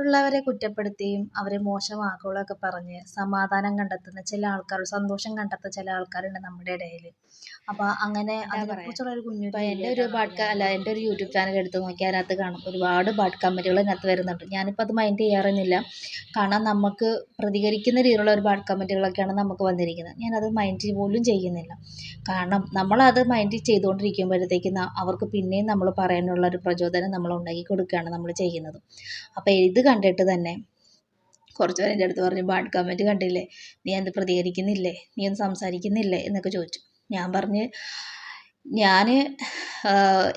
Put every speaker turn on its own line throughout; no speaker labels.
മറ്റുള്ളവരെ കുറ്റപ്പെടുത്തിയും അവരെ മോശം വാക്കുകളൊക്കെ പറഞ്ഞ് സമാധാനം കണ്ടെത്തുന്ന ചില ആൾക്കാർ സന്തോഷം കണ്ടെത്തുന്ന ചില ആൾക്കാരുണ്ട് നമ്മുടെ ഇടയിൽ അപ്പൊ അങ്ങനെ അതിനെക്കുറിച്ചുള്ള ഒരു കുഞ്ഞു
ഇപ്പോൾ എന്റെ ഒരു ബാഡ് അല്ല എന്റെ ഒരു യൂട്യൂബ് ചാനൽ എടുത്ത് നോക്കിയാൽ അതിനകത്ത് കാണും. ഒരുപാട് ബാഡ് കമന്റുകൾ അതിനകത്ത് വരുന്നുണ്ട്. ഞാനിപ്പോൾ അത് മൈൻഡ് ചെയ്യാറൊന്നുമില്ല. കാരണം നമുക്ക് പ്രതികരിക്കുന്ന രീതിയിലുള്ള ഒരു ബാഡ് കമന്റുകളൊക്കെയാണ് നമുക്ക് വന്നിരിക്കുന്നത്. ഞാനത് മൈൻഡ് പോലും ചെയ്യുന്നില്ല. കാരണം നമ്മളത് മൈൻഡ് ചെയ്തുകൊണ്ടിരിക്കുമ്പോഴത്തേക്കും അവർക്ക് പിന്നെയും നമ്മൾ പറയാനുള്ള ഒരു പ്രചോദനം നമ്മൾ ഉണ്ടാക്കി കൊടുക്കുകയാണ് നമ്മൾ ചെയ്യുന്നത്. അപ്പോൾ ഇത് കണ്ടിട്ട് തന്നെ. കുറച്ച് പേര് എന്റെ അടുത്ത് പറഞ്ഞു ബാഡ് കമന്റ് കണ്ടില്ലേ? നീ എന്ത് പ്രതികരിക്കുന്നില്ലേ? നീ ഒന്നും സംസാരിക്കുന്നില്ലേ? എന്നൊക്കെ ചോദിച്ചു. ഞാൻ പറഞ്ഞ് ഞാൻ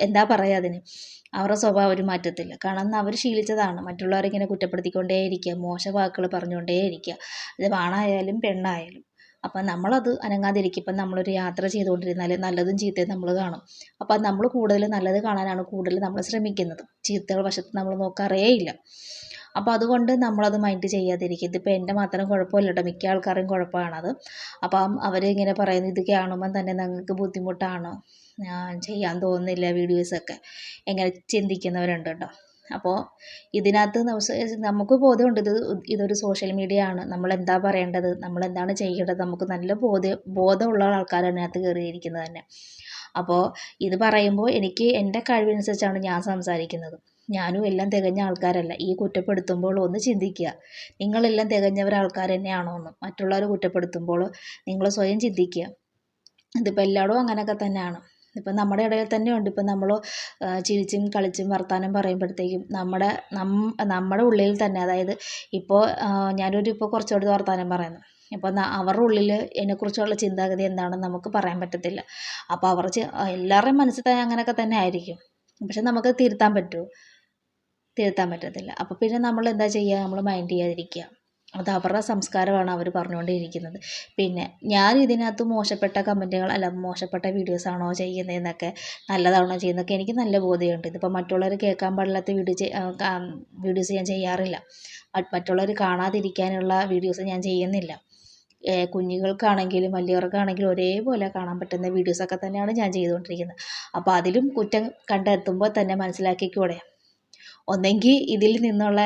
എന്താ പറയുക അതിന്? അവരുടെ സ്വഭാവം ഒരു മാറ്റത്തില്ല. കാരണം അവർ ശീലിച്ചതാണ്. മറ്റുള്ളവരെ ഇങ്ങനെ കുറ്റപ്പെടുത്തിക്കൊണ്ടേ ഇരിക്കുക മോശ വാക്കുകൾ പറഞ്ഞുകൊണ്ടേ ഇരിക്കുക അത് ആണായാലും പെണ്ണായാലും. അപ്പം നമ്മളത് അനങ്ങാതിരിക്കും ഇപ്പം നമ്മളൊരു യാത്ര ചെയ്തുകൊണ്ടിരുന്നാൽ നല്ലതും ചീത്തയും നമ്മൾ കാണും. അപ്പം നമ്മൾ കൂടുതൽ നല്ലത് കാണാനാണ് കൂടുതൽ നമ്മൾ ശ്രമിക്കുന്നത്. ചീത്തകൾ വശത്ത് നമ്മൾ നോക്കാറേ ഇല്ല അപ്പോൾ അതുകൊണ്ട് നമ്മളത് മൈൻഡ് ചെയ്യാതിരിക്കുക ഇതിപ്പോൾ എന്റെ മാത്രം കുഴപ്പമില്ല കേട്ടോ മിക്ക ആൾക്കാരും കുഴപ്പമാണത്. അപ്പം അവരിങ്ങനെ പറയുന്നത് ഇത് കാണുമ്പം തന്നെ നിങ്ങൾക്ക് ബുദ്ധിമുട്ടാണ്. ചെയ്യാൻ തോന്നുന്നില്ല വീഡിയോസൊക്കെ എങ്ങനെ ചിന്തിക്കുന്നവരുണ്ട് കേട്ടോ. അപ്പോൾ ഇതിനകത്ത് നമുക്ക് ബോധ്യമുണ്ട്. ഇത് ഇതൊരു സോഷ്യൽ മീഡിയ ആണ്. നമ്മൾ എന്താ പറയേണ്ടത്? നമ്മൾ എന്താണ് ചെയ്യേണ്ടത്? നമുക്ക് നല്ല ബോധ്യ ബോധമുള്ള ആൾക്കാരാണ് അതിനകത്ത് കയറിയിരിക്കുന്നത് തന്നെ. അപ്പോൾ ഇത് പറയുമ്പോൾ എനിക്ക് എന്റെ കഴിവനുസരിച്ചാണ് ഞാൻ സംസാരിക്കുന്നത്. ഞാനും എല്ലാം തികഞ്ഞ ആൾക്കാരല്ല. ഈ കുറ്റപ്പെടുത്തുമ്പോൾ ഒന്ന് ചിന്തിക്കുക. നിങ്ങളെല്ലാം തികഞ്ഞവർ ആൾക്കാർ തന്നെയാണോ എന്ന് മറ്റുള്ളവരെ കുറ്റപ്പെടുത്തുമ്പോൾ നിങ്ങൾ സ്വയം ചിന്തിക്കുക. ഇതിപ്പോൾ എല്ലായിടവും അങ്ങനെയൊക്കെ തന്നെയാണ്. ഇപ്പം നമ്മുടെ ഇടയിൽ തന്നെ ഉണ്ട് ഇപ്പം നമ്മൾ ചിരിച്ചും കളിച്ചും വർത്തമാനം പറയുമ്പോഴത്തേക്കും നമ്മുടെ നമ്മുടെ ഉള്ളിൽ തന്നെ അതായത് ഇപ്പോൾ ഞാനൊരു ഇപ്പോൾ കുറച്ചുകൂടി വർത്തമാനം പറയുന്നു. അപ്പോൾ അവരുടെ ഉള്ളിൽ എന്നെക്കുറിച്ചുള്ള ചിന്താഗതി എന്താണെന്ന് നമുക്ക് പറയാൻ പറ്റത്തില്ല. അപ്പോൾ അവർ എല്ലാവരുടെയും മനസ്സിൽ തന്നെ അങ്ങനെയൊക്കെ തന്നെ ആയിരിക്കും. പക്ഷെ നമുക്ക് തിരുത്താൻ പറ്റുമോ? തിരുത്താൻ പറ്റത്തില്ല. അപ്പോൾ പിന്നെ നമ്മൾ എന്താ ചെയ്യുക നമ്മൾ മൈൻഡ് ചെയ്യാതിരിക്കുക അത് അവരുടെ സംസ്കാരമാണ് അവർ പറഞ്ഞുകൊണ്ടിരിക്കുന്നത്. പിന്നെ ഞാൻ ഇതിനകത്ത് മോശപ്പെട്ട കമന്റുകൾ അല്ല മോശപ്പെട്ട വീഡിയോസാണോ ചെയ്യുന്നതെന്നൊക്കെ നല്ലതാണോ ചെയ്യുന്നതൊക്കെ എനിക്ക് നല്ല ബോധ്യമുണ്ട്. ഇതിപ്പോൾ മറ്റുള്ളവർ കേൾക്കാൻ പാടില്ലാത്ത വീഡിയോ വീഡിയോസ് ഞാൻ ചെയ്യാറില്ല. മറ്റുള്ളവർ കാണാതിരിക്കാനുള്ള വീഡിയോസ് ഞാൻ ചെയ്യുന്നില്ല. കുഞ്ഞുങ്ങൾക്കാണെങ്കിലും വലിയവർക്കാണെങ്കിലും ഒരേപോലെ കാണാൻ പറ്റുന്ന വീഡിയോസൊക്കെ തന്നെയാണ് ഞാൻ ചെയ്തുകൊണ്ടിരിക്കുന്നത്. അപ്പോൾ അതിലും കുറ്റം കണ്ടെത്തുമ്പോൾ തന്നെ മനസ്സിലാക്കിക്കൂടെ? ഒന്നെങ്കിൽ ഇതിൽ നിന്നുള്ള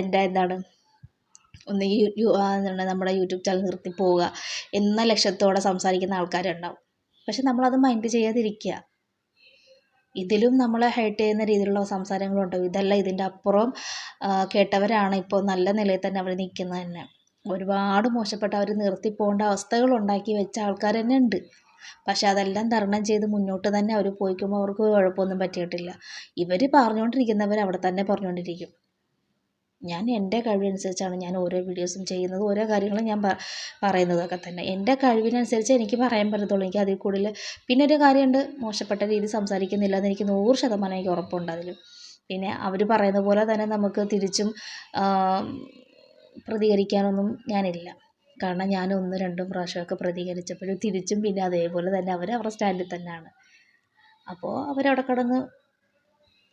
എന്റെ എന്താണ് ഒന്നെങ്കിൽ എന്താണ് നമ്മുടെ യൂട്യൂബ് ചാനൽ നിർത്തി പോവുക എന്ന ലക്ഷ്യത്തോടെ സംസാരിക്കുന്ന ആൾക്കാരുണ്ടാവും. പക്ഷെ നമ്മളത് മൈൻഡ് ചെയ്യാതിരിക്കുക. ഇതിലും നമ്മളെ ഹേർട്ട് ചെയ്യുന്ന രീതിയിലുള്ള സംസാരങ്ങളുണ്ടാവും ഇതല്ല ഇതിന്റെ അപ്പുറം കേട്ടവരാണ് ഇപ്പോൾ നല്ല നിലയിൽ തന്നെ അവർ നിൽക്കുന്നത് തന്നെ. ഒരുപാട് മോശപ്പെട്ട അവർ നിർത്തി പോകേണ്ട അവസ്ഥകൾ ഉണ്ടാക്കി വെച്ച ആൾക്കാർ തന്നെ ഉണ്ട്. പക്ഷെ അതെല്ലാം തരണം ചെയ്ത് മുന്നോട്ട് തന്നെ അവർ പോയിക്കുമ്പോൾ അവർക്ക് കുഴപ്പമൊന്നും പറ്റിയിട്ടില്ല. ഇവർ പറഞ്ഞുകൊണ്ടിരിക്കുന്നവർ അവിടെ തന്നെ പറഞ്ഞുകൊണ്ടിരിക്കും ഞാൻ എന്റെ കഴിവനുസരിച്ചാണ് ഞാൻ ഓരോ വീഡിയോസും ചെയ്യുന്നത് ഓരോ കാര്യങ്ങളും ഞാൻ പറയുന്നതൊക്കെ തന്നെ. എന്റെ കഴിവിനനുസരിച്ച് എനിക്ക് പറയാൻ പറ്റത്തുള്ളൂ. എനിക്ക് അതിൽ കൂടുതൽ പിന്നെ ഒരു കാര്യമുണ്ട്. മോശപ്പെട്ട രീതി സംസാരിക്കുന്നില്ല എന്ന് എനിക്ക് നൂറ് ശതമാനം എനിക്ക് ഉറപ്പുണ്ട് അതിൽ. പിന്നെ അവർ പറയുന്ന പോലെ തന്നെ നമുക്ക് തിരിച്ചും പ്രതികരിക്കാനൊന്നും ഞാനില്ല. കാരണം ഞാൻ ഒന്ന് രണ്ടും പ്രാവശ്യമൊക്കെ പ്രതികരിച്ചപ്പോഴും തിരിച്ചും പിന്നെ അതേപോലെ തന്നെ അവർ അവരുടെ സ്റ്റാൻഡിൽ തന്നെയാണ്. അപ്പോൾ അവരവിടെ കിടന്ന്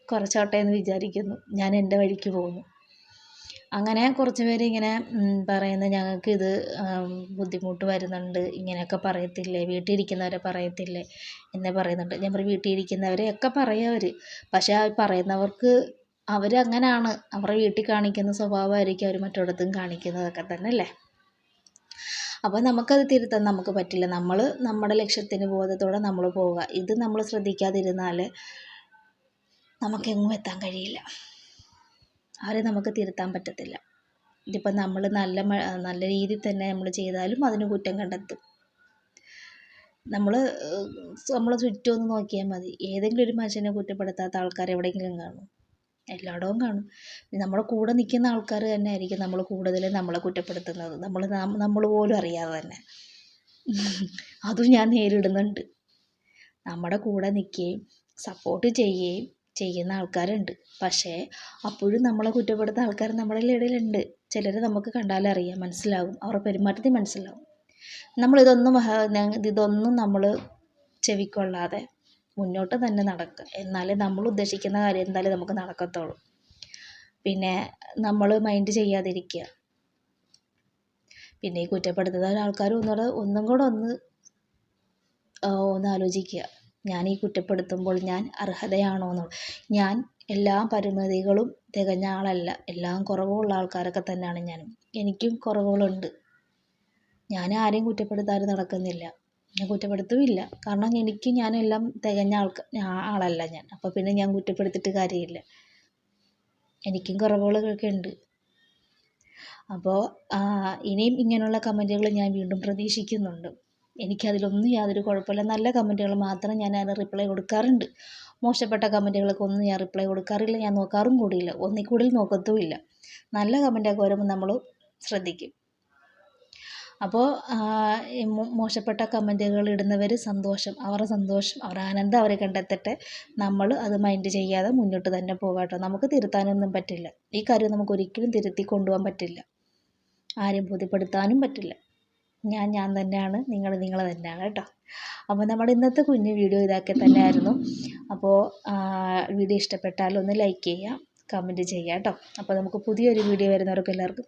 കുറച്ചോട്ടെ എന്ന് വിചാരിക്കുന്നു. ഞാൻ എന്റെ വഴിക്ക് പോകുന്നു. അങ്ങനെ കുറച്ച് പേര് ഇങ്ങനെ പറയുന്ന ഞങ്ങൾക്ക് ഇത് ബുദ്ധിമുട്ട് വരുന്നുണ്ട്. ഇങ്ങനെയൊക്കെ പറയത്തില്ലേ? വീട്ടിൽ ഇരിക്കുന്നവരെ പറയത്തില്ലേ? എന്നെ പറയുന്നുണ്ട്. ഞാൻ പറയും വീട്ടിൽ ഇരിക്കുന്നവരെയൊക്കെ പറയും അവർ പക്ഷേ ആ പറയുന്നവർക്ക് അവരങ്ങനാണ്. അവരുടെ വീട്ടിൽ കാണിക്കുന്ന സ്വഭാവമായിരിക്കും അവർ മറ്റിടത്തും കാണിക്കുന്നതൊക്കെ തന്നെ അല്ലേ? അപ്പോൾ നമുക്കത് തിരുത്താൻ നമുക്ക് പറ്റില്ല. നമ്മൾ നമ്മുടെ ലക്ഷ്യത്തിന് ബോധത്തോടെ നമ്മൾ പോവുക. ഇത് നമ്മൾ ശ്രദ്ധിക്കാതിരുന്നാൽ നമുക്കെങ്ങും എത്താൻ കഴിയില്ല. അവരെ നമുക്ക് തിരുത്താൻ പറ്റത്തില്ല. ഇതിപ്പോൾ നമ്മൾ നല്ല നല്ല രീതിയിൽ തന്നെ നമ്മൾ ചെയ്താലും അതിന് കുറ്റം കണ്ടെത്തും. നമ്മൾ നമ്മളെ ചുറ്റും ഒന്ന് നോക്കിയാൽ മതി. ഏതെങ്കിലും ഒരു മനുഷ്യനെ കുറ്റപ്പെടുത്താത്ത ആൾക്കാർ എവിടെയെങ്കിലും കാണും. എല്ലായിടവും കാണും. നമ്മുടെ കൂടെ നിൽക്കുന്ന ആൾക്കാർ തന്നെ ആയിരിക്കും നമ്മൾ കൂടുതലും നമ്മളെ കുറ്റപ്പെടുത്തുന്നത്. നമ്മൾ നമ്മൾ പോലും അറിയാതെ തന്നെ. അതും ഞാൻ നേരിടുന്നുണ്ട്. നമ്മുടെ കൂടെ നിൽക്കുകയും സപ്പോർട്ട് ചെയ്യുകയും ചെയ്യുന്ന ആൾക്കാരുണ്ട്. പക്ഷേ അപ്പോഴും നമ്മളെ കുറ്റപ്പെടുത്തുന്ന ആൾക്കാർ നമ്മുടെ ഇടയിലുണ്ട്. ചിലർ നമുക്ക് കണ്ടാലറിയാം മനസ്സിലാകും അവരുടെ പെരുമാറ്റത്തിൽ മനസ്സിലാകും നമ്മളിതൊന്നും ഇതൊന്നും നമ്മൾ ചെവിക്കൊള്ളാതെ മുന്നോട്ട് തന്നെ നടക്കുക എന്നാലേ നമ്മൾ ഉദ്ദേശിക്കുന്ന കാര്യം എന്തായാലും നമുക്ക് നടക്കത്തുള്ളൂ. പിന്നെ നമ്മൾ മൈൻഡ് ചെയ്യാതിരിക്കുക പിന്നെ ഈ കുറ്റപ്പെടുത്തുന്ന ആൾക്കാർ ഒന്നുകൂടെ ഒന്നും കൂടെ ഒന്ന് ഒന്ന് ആലോചിക്കുക ഞാൻ ഈ കുറ്റപ്പെടുത്തുമ്പോൾ ഞാൻ അർഹതയാണോ എന്ന്. ഞാൻ എല്ലാ പരിമിതികളും തികഞ്ഞ ആളല്ല. എല്ലാം കുറവുള്ള ആൾക്കാരൊക്കെ തന്നെയാണ് ഞാനും. എനിക്കും കുറവുകളുണ്ട്. ഞാൻ ആരെയും കുറ്റപ്പെടുത്താതെ നടക്കുന്നില്ല. ഞാൻ കുറ്റപ്പെടുത്തുമില്ല കാരണം എനിക്ക് ഞാനെല്ലാം തികഞ്ഞ ആൾക്ക് ആളല്ല ഞാൻ. അപ്പോൾ പിന്നെ ഞാൻ കുറ്റപ്പെടുത്തിയിട്ട് കാര്യമില്ല. എനിക്കും കുറവുകളൊക്കെ ഉണ്ട്. അപ്പോൾ ഇനിയും ഇങ്ങനെയുള്ള കമന്റുകൾ ഞാൻ വീണ്ടും പ്രതീക്ഷിക്കുന്നുണ്ട്. എനിക്കതിലൊന്നും യാതൊരു കുഴപ്പമില്ല. നല്ല കമന്റുകൾ മാത്രം ഞാൻ അതിന് റിപ്ലൈ കൊടുക്കാറുണ്ട്. മോശപ്പെട്ട കമന്റുകൾക്ക് ഒന്നും ഞാൻ റിപ്ലൈ കൊടുക്കാറില്ല. ഞാൻ നോക്കാറും കൂടിയില്ല. ഒന്നിൽ കൂടുതൽ നോക്കത്തുമില്ല. നല്ല കമന്റൊക്കെ വരുമ്പോൾ നമ്മൾ ശ്രദ്ധിക്കും. അപ്പോൾ മോശപ്പെട്ട കമന്റുകൾ ഇടുന്നവർ സന്തോഷം അവരുടെ സന്തോഷം അവരുടെ ആനന്ദം അവർ കണ്ടെത്തട്ടെ. നമ്മൾ അത് മൈൻഡ് ചെയ്യാതെ മുന്നോട്ട് തന്നെ പോകാട്ടോ. നമുക്ക് തിരുത്താനൊന്നും പറ്റില്ല. ഈ കാര്യം നമുക്ക് ഒരിക്കലും തിരുത്തി കൊണ്ടുപോകാൻ പറ്റില്ല. ആരെയും ബോധ്യപ്പെടുത്താനും പറ്റില്ല. ഞാൻ ഞാൻ തന്നെയാണ്. നിങ്ങൾ നിങ്ങൾ തന്നെയാണ് കേട്ടോ. അപ്പോൾ നമ്മുടെ ഇന്നത്തെ കുഞ്ഞു വീഡിയോ ഇതാക്കി തന്നെ ആയിരുന്നു അപ്പോൾ വീഡിയോ ഇഷ്ടപ്പെട്ടാൽ ഒന്ന് ലൈക്ക് ചെയ്യുക കമന്റ് ചെയ്യുക കേട്ടോ. അപ്പോൾ നമുക്ക് പുതിയൊരു വീഡിയോ വരുന്നവർക്ക് എല്ലാവർക്കും